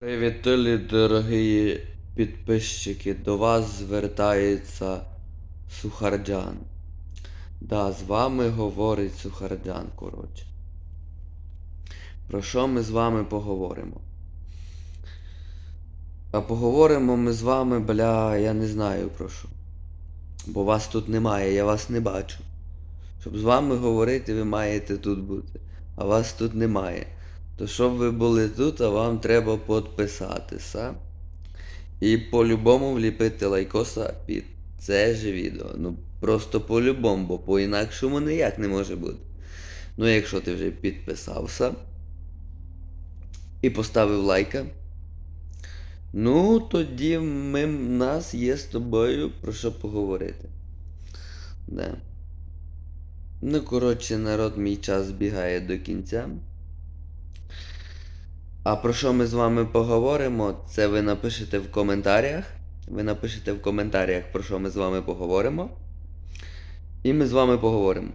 Привітелі, дорогі підписчики, до вас звертається Сухарджан. Да, з вами говорить Сухарджан, коротше. Про що ми з вами поговоримо? А поговоримо ми з вами, бля, я не знаю про що. Бо вас тут немає, я вас не бачу. Щоб з вами говорити, ви маєте тут бути. А вас тут немає. То щоб ви були тут, а вам треба підписатися. І по-любому вліпити лайкоса під це ж відео. Ну просто по-любому, бо по-інакшому ніяк не може бути. Ну, якщо ти вже підписався і поставив лайка. Ну, тоді ми, нас є з тобою про що поговорити. Да. Ну, коротше, народ, мій час збігає до кінця. А про що ми з вами поговоримо, це ви напишете в коментарях. Ви напишете в коментарях, про що ми з вами поговоримо. І ми з вами поговоримо.